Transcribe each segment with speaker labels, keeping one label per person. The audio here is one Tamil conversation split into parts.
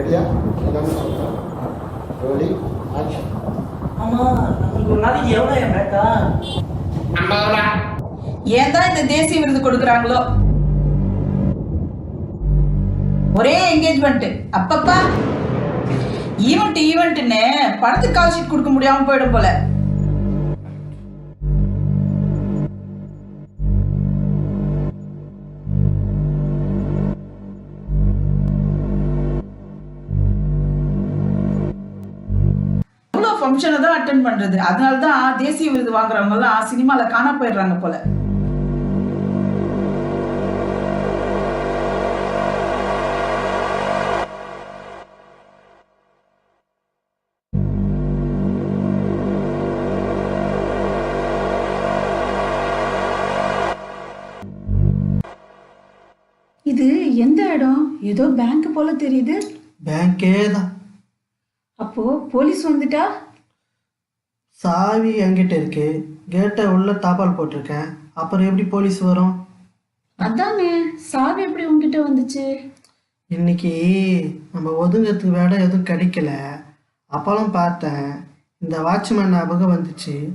Speaker 1: ரெடியா ரெடி ஆக்ஷன்
Speaker 2: ஆமா நம்மளுக்கு ஒரு நாளைக்கு எவ்வளோ என் பேட்டா
Speaker 3: ஏன் தான் இந்த தேசிய விருது கொடுக்குறாங்களோ? ஒரே என்கேஜ்மெண்ட் அப்பப்பா. ஈவெண்ட் ஈவெண்ட்னு படத்துக்கு கால் ஷீட் கொடுக்க முடியாம போயிடும் போல. ஃபங்க்ஷனை தான் அட்டன் பண்றது. அதனால தான் தேசிய விருது வாங்குறவங்க எல்லாம் சினிமால காணா போயிடுறாங்க போல. இது எந்த இடம்? ஏதோ பேங்க் போல தெரியுது.
Speaker 4: பேங்க்கே தான்
Speaker 3: அப்போ போலீஸ் வந்துட்டா?
Speaker 4: சாவி என்கிட்ட இருக்கு. கேட்டை உள்ள தாப்பால் போட்டிருக்கேன். அப்புறம் எப்படி போலீஸ் வரும்?
Speaker 3: அதானே சாவி எப்படி உங்ககிட்ட வந்துச்சு?
Speaker 4: இன்னைக்கு நம்ம ஒதுங்கிறதுக்கு வேலை எதுவும் கிடைக்கல. அப்பளம் பார்த்தேன். இந்த வாட்ச்மேன் ஞாபகம் வந்துச்சு.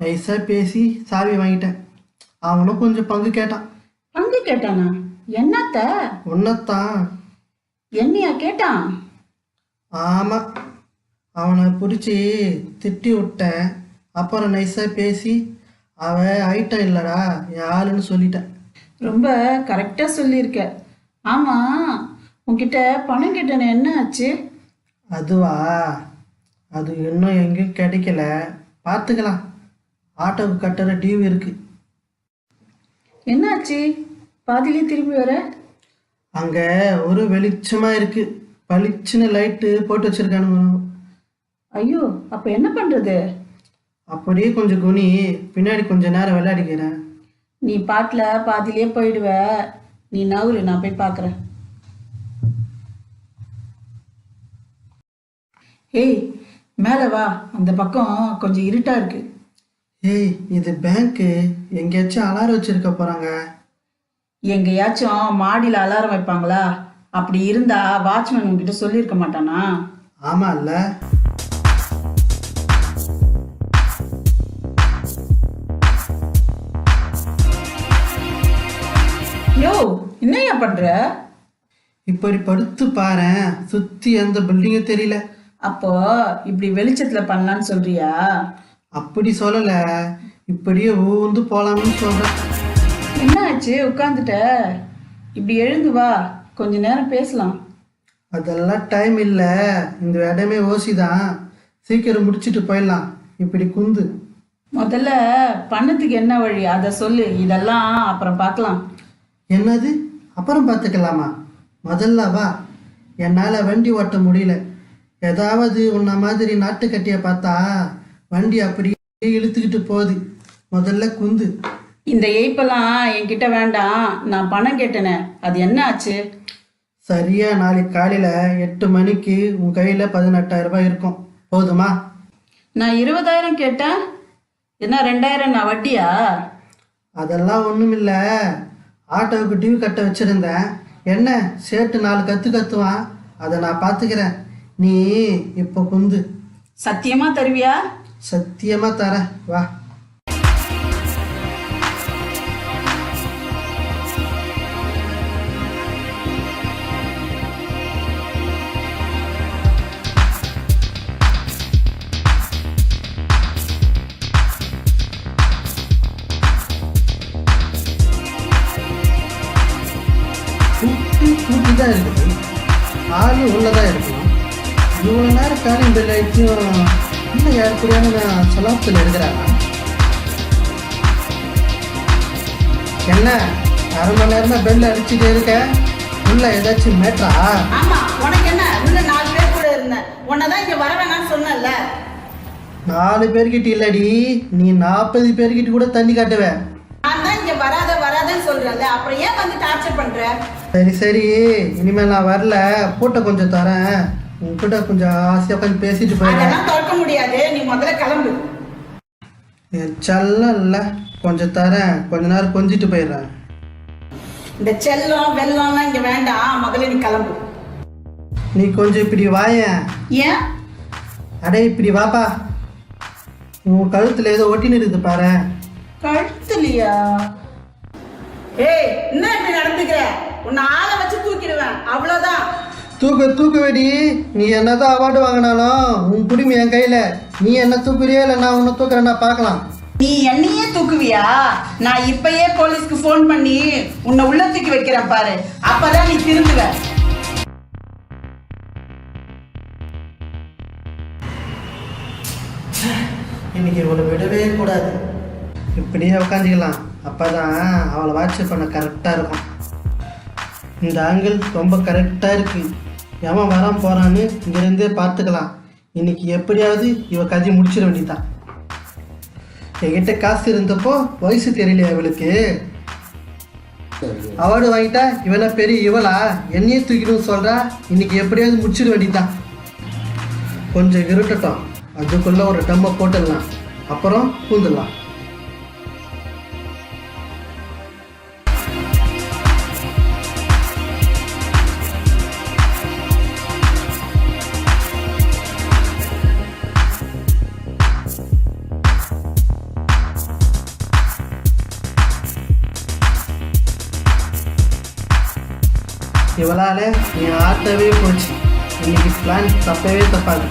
Speaker 4: நைஸாக பேசி சாவி வாங்கிட்டேன். அவனும் கொஞ்சம் பங்கு கேட்டான்.
Speaker 3: பங்கு கேட்டானா? என்னத்த?
Speaker 4: உன்னத்தான்.
Speaker 3: என்னையா கேட்டான்?
Speaker 4: ஆமாம் அவனை பிடிச்சி திட்டி விட்டேன் அப்புறம் நைஸாக பேசி அவன் ஐட்டம் இல்லைடா ஆளுன்னு சொல்லிட்டேன்.
Speaker 3: ரொம்ப கரெக்டா சொல்லியிருக்க. ஆமா உன்கிட்ட பணம் கேட்டனே என்ன ஆச்சு?
Speaker 4: அதுவா அது இன்னும் எங்கேயும் கிடைக்கல. பார்த்துக்கலாம். ஆட்டோவுக்கு கட்டுற டியூ இருக்கு.
Speaker 3: என்னாச்சு பாதியிலே திரும்பி வர?
Speaker 4: அங்கே ஒரு வெளிச்சமாக இருக்கு. பளிச்சுன்னு லைட்டு போட்டு வச்சிருக்கானுங்க.
Speaker 3: ஐயோ அப்ப என்ன பண்றது?
Speaker 4: அப்படியே கொஞ்சம் குனி பின்னாடி கொஞ்ச நேரம் விளையாடிக்கிறேன்.
Speaker 3: நீ பாட்டுல பாதியிலே போயிடுவ. நீ நவுரு நான் போய் பார்க்கறேன் ஏய் மேலே வா. அந்த பக்கம் கொஞ்சம் இருட்டா இருக்கு.
Speaker 4: ஏய் இது பேங்க்கு எங்கேயாச்சும் அலாரம் வச்சிருக்க போகிறாங்க
Speaker 3: எங்கேயாச்சும் மாடியில் அலாரம் வைப்பாங்களா? அப்படி இருந்தா வாட்ச்மேன் உங்ககிட்ட சொல்லியிருக்க மாட்டானா?
Speaker 4: ஆமாம் இல்லை.
Speaker 3: யோ என்னய்யா பண்ற?
Speaker 4: இப்படி படுத்து பாரேன் சுற்றி எந்த பில்டிங்கும் தெரியல.
Speaker 3: அப்போ இப்படி வெளிச்சத்துல பண்ணலான்னு சொல்றியா?
Speaker 4: அப்படி சொல்லலை. இப்படியே ஊந்து போகலாம்னு சொல்கிறேன்
Speaker 3: என்ன ஆச்சு உட்காந்துட்ட இப்படி எழுந்து வா. கொஞ்ச நேரம் பேசலாம்.
Speaker 4: அதெல்லாம் டைம் இல்லை. இந்த இடமே ஓசி தான் சீக்கிரம் முடிச்சிட்டு போயிடலாம். இப்படி குந்து.
Speaker 3: முதல்ல பணத்துக்கு என்ன வழி? அதை சொல்லு. இதெல்லாம் அப்புறம் பார்க்கலாம்.
Speaker 4: என்னது? அப்புறம் பார்த்துக்கலாமா? முதல்ல வா. என்னால் வண்டி ஓட்ட முடியல. ஏதாவது உன்ன மாதிரி நாட்டுக்கட்டியை பார்த்தா வண்டி அப்படியே இழுத்துக்கிட்டு போகுது. முதல்ல குந்து.
Speaker 3: இந்த எய்ப்பெல்லாம் என்கிட்ட வேண்டாம். நான் பணம் கேட்டேனே. அது என்ன ஆச்சு?
Speaker 4: சரியா நாளைக்கு காலையில் எட்டு மணிக்கு உன் கையில் பதினெட்டாயிரம் ரூபாய் இருக்கும். போதுமா?
Speaker 3: நான் இருபதாயிரம் கேட்டேன். என்ன ரெண்டாயிரம் நான் வட்டியா?
Speaker 4: அதெல்லாம் ஒன்றும் இல்லை ஆட்டோவுக்கு டியூ கட்ட வச்சுருந்தேன். என்ன? சேட்டு நாலு கற்று கத்துவான். அதை நான் பார்த்துக்கிறேன். நீ இப்போ குந்து.
Speaker 3: சத்தியமா தருவியா?
Speaker 4: சத்தியமாக தரேன். வா. இதாக இருக்குது ஆளு உள்ளதாக இருக்கணும் இவ்வளோ நேரம் காலிங் இந்த ஆயிடுச்சும் இன்னும் யாருக்குரியான நான் சலாப்தில் இருக்கிறாங்க என்ன அரை மணி நேரமா பெல் அடிச்சுட்டே இருக்க உள்ள ஏதாச்சும் மேட்டா
Speaker 3: ஆமா உனக்கு என்ன உள்ள நாலு பேர் கூட இருந்தேன் உன்னதான் இங்க வர வேணாம்னு சொன்னல
Speaker 4: நாலு பேர்கிட்ட இல்லடி நீ நாற்பது பேர்கிட்ட கூட தண்ணி காட்டுவேன்
Speaker 3: நான் தான் இங்க வராத சொல்றேன்ல. அப்புறம் ஏன் வந்து டார்ச்சர் பண்ற?
Speaker 4: சரி சரி. இனிமேல் நான் வரல. பூட்டை கொஞ்சம் தரேன். உன்கிட்ட கொஞ்சம் ஆசையாக உட்காந்து பேசிட்டு போயிடுறேன்
Speaker 3: அதெல்லாம் திறக்க முடியாது. நீ முதல்ல கிளம்பு.
Speaker 4: என் செல்லம் இல்லை. கொஞ்சம் தரேன். கொஞ்ச நேரம் கொஞ்சிட்டு போயிடுறேன்.
Speaker 3: இந்த செல்லம் வெள்ளம்லாம் இங்க வேண்டாம். முதல்ல நீ கிளம்பு.
Speaker 4: நீ கொஞ்சம் இப்படி வாயேன்.
Speaker 3: ஏன்?
Speaker 4: அடே இப்படி வாப்பா. உன் கழுத்தில் ஏதோ ஒட்டின்னு இருக்குது பாரு.
Speaker 3: கழுத்துலையா? ஏய் என்ன இப்படி நடந்துக்கிற? உன்னை ஆளை வச்சு தூக்கிடுவேன். அவ்வளவுதான்.
Speaker 4: தூக்கு தூக்கு வெடி. நீ என்னதான் அவார்டு வாங்கினாலும் உன் குடுமி என் கையில். நீ என்ன தூக்குறியா இல்லை நான் உன்னை தூக்குறேன்னா பார்க்கலாம்.
Speaker 3: நீ என்னையே தூக்குவியா? நான் இப்பயே போலீஸ்க்கு ஃபோன் பண்ணி உன்னை உள்ள தூக்கி வைக்கிறேன் பாரு. அப்பதான் நீ திருந்துவ.
Speaker 4: இன்னைக்கு இவளை விடவே கூடாது. இப்படியே உட்காந்துக்கலாம் அப்போ தான் அவளை வாட்ச் பண்ண கரெக்டாக இருக்கும். இந்த ஆங்கிள் ரொம்ப கரெக்டாக இருக்கு. எவன் வரான் போகிறான்னு இங்கேருந்தே பார்த்துக்கலாம். இன்னைக்கு எப்படியாவது இவ கதை முடிச்சிட வேண்டியதான் என்கிட்ட காசு இருந்தப்போ வயசு தெரியலையா இவளுக்கு அவார்டு வாங்கிட்டா இவனை பெரிய இவளா? என்னையே தூக்கிடும் சொல்றா? இன்னைக்கு எப்படியாவது முடிச்சிட வேண்டியதான் கொஞ்சம் இருட்டட்டும். அதுக்குள்ள ஒரு டம்மை போட்டுடலாம். அப்புறம் பூந்துடலாம் இவளால நீ ஆட்டவே போச்சு இன்னைக்கு பிளான் தப்பவே தப்பாது